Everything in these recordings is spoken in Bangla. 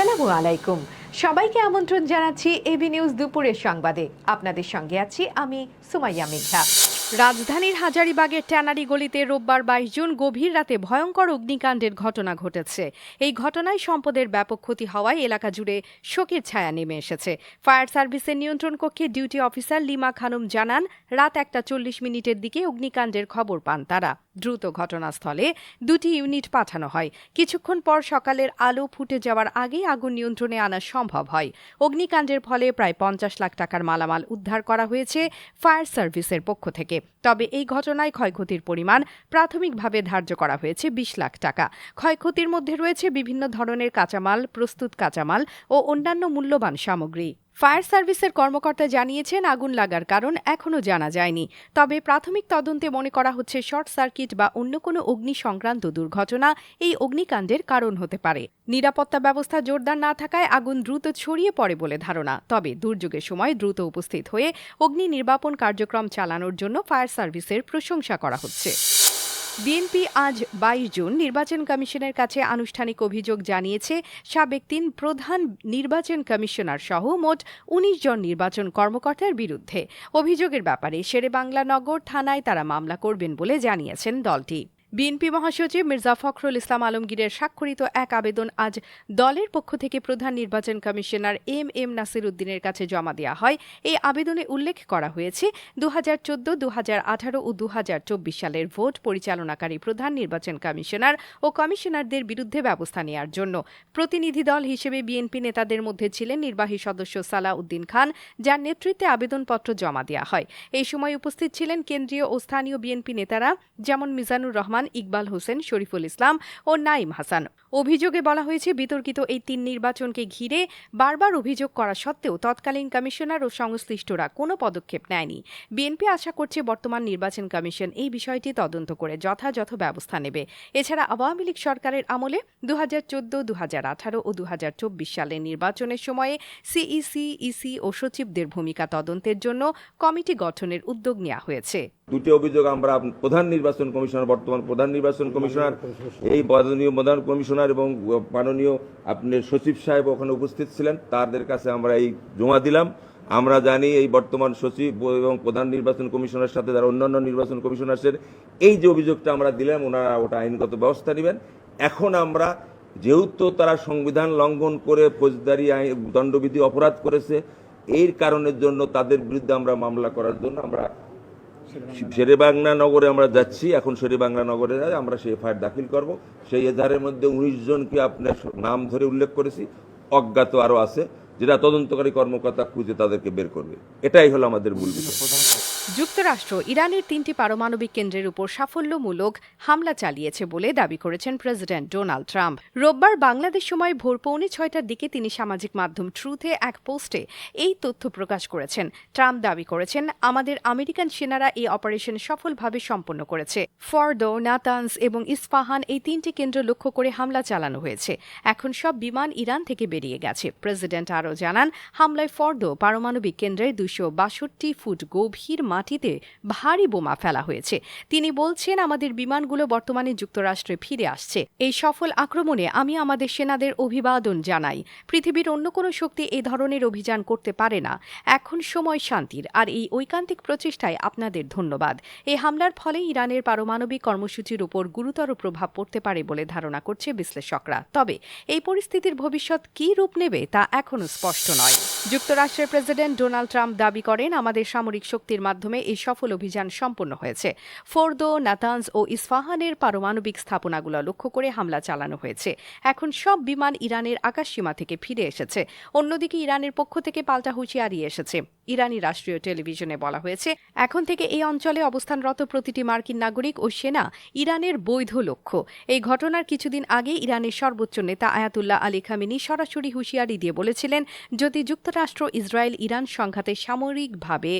আসসালামু আলাইকুম। সবাইকে আমন্ত্রণ জানাচ্ছি এবি নিউজ দুপুরের সংবাদে। আপনাদের সঙ্গে আছি আমি সুমাইয়া মিঠা। রাজধানীর হাজারিবাগের ট্যানারি গলিতে রোববার বাইশ জুন গভীর রাতে ভয়ঙ্কর অগ্নিকাণ্ডের ঘটনা ঘটেছে। এই ঘটনায় সম্পদের ব্যাপক ক্ষতি হওয়ায় এলাকা জুড়ে শোকের ছায়া নেমে এসেছে। ফায়ার সার্ভিসের নিয়ন্ত্রণ কক্ষে ডিউটি অফিসার লিমা খানম জানান, রাত একটা চল্লিশ মিনিটের দিকে অগ্নিকাণ্ডের খবর পান তারা। দ্রুত ঘটনাস্থলে দুটি ইউনিট পাঠানো হয়। কিছুক্ষণ পর সকালের আলো ফুটে যাওয়ার আগেই আগুন নিয়ন্ত্রণে আনা সম্ভব হয়। অগ্নিকাণ্ডের ফলে প্রায় পঞ্চাশ লাখ টাকার মালামাল উদ্ধার করা হয়েছে ফায়ার সার্ভিসের পক্ষ থেকে। তবে এই ঘটনায় ক্ষয়ক্ষতির পরিমাণ প্রাথমিকভাবে ধার্য করা হয়েছে বিশ লাখ টাকা। ক্ষয়ক্ষতির মধ্যে রয়েছে বিভিন্ন ধরনের কাঁচামাল, প্রস্তুত কাঁচামাল ও অন্যান্য মূল্যবান সামগ্রী। ফায়ার সার্ভিসের কর্মকর্তা জানিয়েছেন আগুন লাগার কারণ এখনও জানা যায়নি। তবে প্রাথমিক তদন্তে মনে করা হচ্ছে শর্ট সার্কিট বা অন্য কোনো অগ্নি সংক্রান্ত দুর্ঘটনা এই অগ্নিকাণ্ডের কারণ হতে পারে। নিরাপত্তা ব্যবস্থা জোরদার না থাকায় আগুন দ্রুত ছড়িয়ে পড়ে বলে ধারণা। তবে দুর্যোগের সময় দ্রুত উপস্থিত হয়ে অগ্নি নির্বাপন কার্যক্রম চালানোর জন্য ফায়ার সার্ভিসের প্রশংসা করা হচ্ছে। বিএনপি আজ বাইশ জুন নির্বাচন কমিশনের কাছে আনুষ্ঠানিক অভিযোগ জানিয়েছে, সাবেক তিন প্রধান নির্বাচন কমিশনার সহ মোট উনিশ জন নির্বাচন কর্মকর্তার বিরুদ্ধে। অভিযোগের ব্যাপারে শেরেবাংলা নগর থানায় তারা মামলা করবেন বলে জানিয়েছেন দলটি। বিএনপি মহাসচিব মির্জা ফখরুল ইসলাম আলমগীরের স্বাক্ষরিত এক আবেদন আজ দলের পক্ষ থেকে প্রধান নির্বাচন কমিশনার এম এম নাসির উদ্দিনের কাছে জমা দেওয়া হয়। এই আবেদনে উল্লেখ করা হয়েছে দু হাজার চোদ্দ দু হাজার আঠারো ও দু হাজার চব্বিশ সালের ভোট পরিচালনাকারী প্রধান নির্বাচন কমিশনার ও কমিশনারদের বিরুদ্ধে ব্যবস্থা নেওয়ার জন্য প্রতিনিধি দল হিসেবে বিএনপি নেতাদের মধ্যে ছিলেন নির্বাহী সদস্য সালা উদ্দিন খান, যার নেতৃত্বে আবেদনপত্র জমা দেওয়া হয়। এই সময় উপস্থিত ছিলেন কেন্দ্রীয় ও স্থানীয় বিএনপি নেতারা, যেমন মিজানুর রহমান ইকবাল হোসেন, শরীফুল ইসলাম ও নাইম হাসান। অভিযোগে বলা হয়েছে, বিতর্কিত এই তিন নির্বাচনকে ঘিরে বারবার অভিযোগ করা সত্ত্বেও তৎকালীন কমিশনার ও সংশ্লিষ্টরা কোনো পদক্ষেপ নেয়নি। বিএনপি আশা করছে, বর্তমান নির্বাচন কমিশন এই বিষয়টি তদন্ত করে যথাযথ ব্যবস্থা নেবে। এছাড়া আওয়ামী লীগ সরকারের আমলে দু হাজার চোদ্দ দু হাজার আঠারো ও দু হাজার চব্বিশ সালের নির্বাচনের সময়ে সিইসি, ইসি ও সচিবদের ভূমিকা তদন্তের জন্য কমিটি গঠনের উদ্যোগ নেওয়া হয়েছে। দুটি অভিযোগ আমরা প্রধান নির্বাচন কমিশনার, বর্তমান প্রধান নির্বাচন কমিশনার, এই মাননীয় প্রধান কমিশনার এবং মাননীয় আপনার সচিব সাহেব ওখানে উপস্থিত ছিলেন, তাদের কাছে আমরা এই জমা দিলাম। আমরা জানি এই বর্তমান সচিব এবং প্রধান নির্বাচন কমিশনার সাথে যারা অন্যান্য নির্বাচন কমিশনার্সের এই যে অভিযোগটা আমরা দিলাম, ওনারা ওটা আইনগত ব্যবস্থা নেবেন। এখন আমরা যেহেতু তারা সংবিধান লঙ্ঘন করে ফৌজদারি আইন, দণ্ডবিধি অপরাধ করেছে এই কারণের জন্য তাদের বিরুদ্ধে আমরা মামলা করার জন্য আমরা শেরেবাংলা নগরে আমরা যাচ্ছি, এখন শেরেবাংলা নগরে আমরা সেই এফআইআর দাখিল করব। সেই এজাহারের মধ্যে উনিশ জনকে আপনার নাম ধরে উল্লেখ করেছি, অজ্ঞাত আরও আছে, যেটা তদন্তকারী কর্মকর্তা খুঁজে তাদেরকে বের করবে। এটাই হলো আমাদের মূল বিষয়। যুক্তরাষ্ট্র ইরানের তিনটি পারমাণবিক কেন্দ্রের উপর সাফল্যমূলক হামলা চালিয়েছে বলে দাবি করেছেন প্রেসিডেন্ট ডোনাল্ড ট্রাম্প। রোববার বাংলাদেশ সময় ভোর পৌনে ছয়টার দিকে তিনি সামাজিক মাধ্যম ট্রুথে এক পোস্টে এই তথ্য প্রকাশ করেছেন। ট্রাম্প দাবি করেছেন, আমাদের আমেরিকান সেনারা এই অপারেশন সফলভাবে সম্পন্ন করেছে। ফর্দো, নাতানস এবং ইস্পাহান এই তিনটি কেন্দ্র লক্ষ্য করে হামলা চালানো হয়েছে। এখন সব বিমান ইরান থেকে বেরিয়ে গেছে। প্রেসিডেন্ট আরও জানান, হামলায় ফর্দো পারমাণবিক কেন্দ্রের দুশো বাষট্টি ফুট গভীর মাটিতে ভারী বোমা ফেলা হয়েছে। তিনি বলছেন, আমাদের বিমানগুলো বর্তমানে যুক্তরাষ্ট্রে ফিরে আসছে। এই সফল আক্রমণে আমি আমাদের সেনাদের অভিবাদন জানাই। পৃথিবীর অন্য কোনো শক্তি এই ধরনের অভিযান করতে পারে না। এখন সময় শান্তির। আর এই ঐকান্তিক প্রচেষ্টায় আপনাদের ধন্যবাদ। এই হামলার ফলে ইরানের পারমাণবিক কর্মসূচির উপর গুরুতর প্রভাব পড়তে পারে বলে ধারণা করছে বিশ্লেষকরা। তবে এই পরিস্থিতির ভবিষ্যৎ কী রূপ নেবে তা এখনও স্পষ্ট নয়। যুক্তরাষ্ট্রের প্রেসিডেন্ট ডোনাল্ড ট্রাম্প দাবি করেন, আমাদের সামরিক শক্তির মাধ্যমে এই সফল অভিযান সম্পন্ন হয়েছে। ফোর্দো নাতানস ও ইস্ফাহানের পারমাণবিক স্থাপনাগুলো লক্ষ্য করে হামলা চালানো হয়েছে। এখন সব বিমান ইরানের আকাশসীমা থেকে ফিরে এসেছে। অন্যদিকে ইরানের পক্ষ থেকে পাল্টা হুঁশিয়ারি এসেছে। ইরানি রাষ্ট্রীয় টেলিভিশনে বলা হয়েছে, এখন থেকে এই অঞ্চলে অবস্থানরত প্রতিটি মার্কিন নাগরিক ও সেনা ইরানের বৈধ লক্ষ্য। এই ঘটনার কিছুদিন আগে ইরানের সর্বোচ্চ নেতা আয়াতুল্লাহ আলী খামিনি সরাসরি হুঁশিয়ারি দিয়ে বলেছিলেন, যদি যুক্তরাষ্ট্র ইসরায়েল ইরান সংঘাতে সামরিকভাবে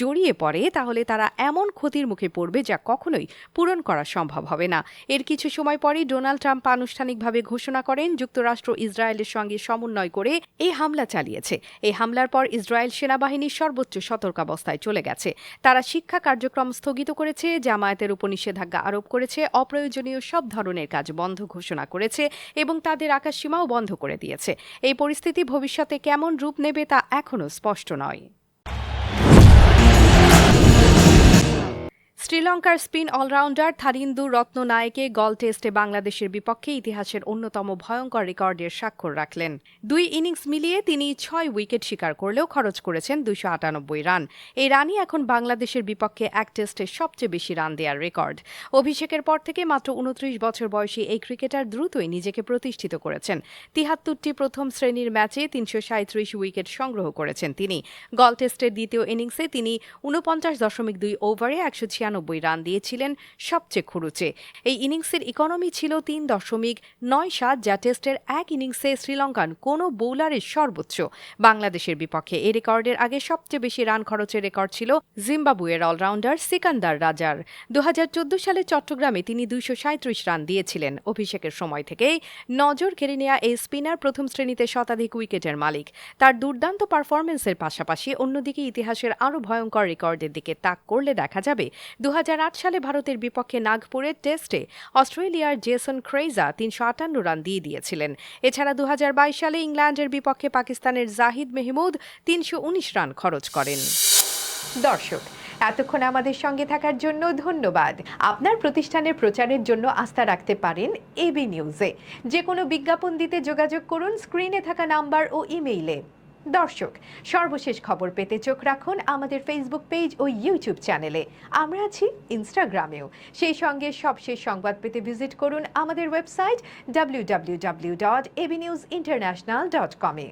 জড়িয়ে পড়ে করে, তাহলে তারা এমন ক্ষতির মুখে পড়বে যা কখনোই পূরণ করা সম্ভব হবে না। এর কিছু সময় পরেই ডোনাল্ড ট্রাম্প আনুষ্ঠানিকভাবে ঘোষণা করেন, যুক্তরাষ্ট্র ইসরায়েলের সঙ্গে সমন্বয় করে এই হামলা চালিয়েছে। এই হামলার পর ইসরায়েল সেনাবাহিনীর সর্বোচ্চ সতর্কাবস্থায় চলে গেছে। তারা শিক্ষা কার্যক্রম স্থগিত করেছে, জামায়াতের উপর নিষেধাজ্ঞা আরোপ করেছে, অপ্রয়োজনীয় সব ধরনের কাজ বন্ধ ঘোষণা করেছে এবং তাদের আকাশসীমাও বন্ধ করে দিয়েছে। এই পরিস্থিতি ভবিষ্যতে কেমন রূপ নেবে তা এখনও স্পষ্ট নয়। শ্রীলঙ্কার স্পিন অলরাউন্ডার থারিন্দু রত্ননায়কে গল টেস্টে বাংলাদেশের বিপক্ষে ইতিহাসের অন্যতম ভয়ঙ্কর রেকর্ডের স্বাক্ষর রাখলেন। দুই ইনিংস মিলিয়ে তিনি ছয় উইকেট শিকার করলেও খরচ করেছেন দুশো আটানব্বই রান। এই রানই এখন বাংলাদেশের বিপক্ষে এক টেস্টে সবচেয়ে বেশি রান দেওয়ার রেকর্ড। অভিষেকের পর থেকে মাত্র উনত্রিশ বছর বয়সী এই ক্রিকেটার দ্রুতই নিজেকে প্রতিষ্ঠিত করেছেন। তিহাত্তরটি প্রথম শ্রেণির ম্যাচে তিনশো সাঁত্রিশ উইকেট সংগ্রহ করেছেন তিনি। গল টেস্টের দ্বিতীয় ইনিংসে তিনি উনপঞ্চাশ দশমিক দুই ওভারে একশো ছিয়ানব্বই রান দিয়েছিলেন সবচেয়ে খুরুচে। এই ইনিংসের ইকোনমি ছিল তিন দশমিক নয় সাত, যা টেস্টের এক ইনিংসে শ্রীলঙ্কান কোনো বোলারের সর্বোচ্চ। বাংলাদেশের বিপক্ষে এই রেকর্ডের আগে সবচেয়ে বেশি রান খরচের রেকর্ড ছিল জিম্বাবুয়ের অলরাউন্ডার সিকান্দার রাজার। দু সালে চট্টগ্রামে তিনি দুইশো সাঁত্রিশ রান দিয়েছিলেন। অভিষেকের সময় থেকেই নজর কেড়ে নেওয়া এই স্পিনার প্রথম শ্রেণীতে শতাধিক উইকেটের মালিক। তার দুর্দান্ত পারফরমেন্সের পাশাপাশি অন্যদিকে ইতিহাসের আরও ভয়ঙ্কর রেকর্ডের দিকে তাক করলে দেখা যাবে দু সালে ভারতের বিপক্ষে নাগপুরের টেস্টে অস্ট্রেলিয়ার জেসন ক্রেজা তিনশো আটান্ন রান দিয়ে দিয়েছিলেন। এছাড়া দু হাজার বাইশ সালে ইংল্যান্ডের বিপক্ষে পাকিস্তানের জাহিদ মেহমুদ তিনশো উনিশ রান খরচ করেন। দর্শক, এতক্ষণ আমাদের সঙ্গে থাকার জন্য ধন্যবাদ। আপনার প্রতিষ্ঠানের প্রচারের জন্য আস্থা রাখতে পারেন এবি নিউজে। যে কোনো বিজ্ঞাপন দিতে যোগাযোগ করুন, স্ক্রিনে থাকা নাম্বার ও ইমেইলে। দর্শক, সর্বশেষ খবর পেতে চোখ রাখুন আমাদের ফেসবুক পেজ ও ইউটিউব চ্যানেলে আমরা আছি ইনস্টাগ্রামেও সেই সঙ্গে সবশেষ সংবাদ পেতে ভিজিট করুন আমাদের website W W W dot A B news international dot কমে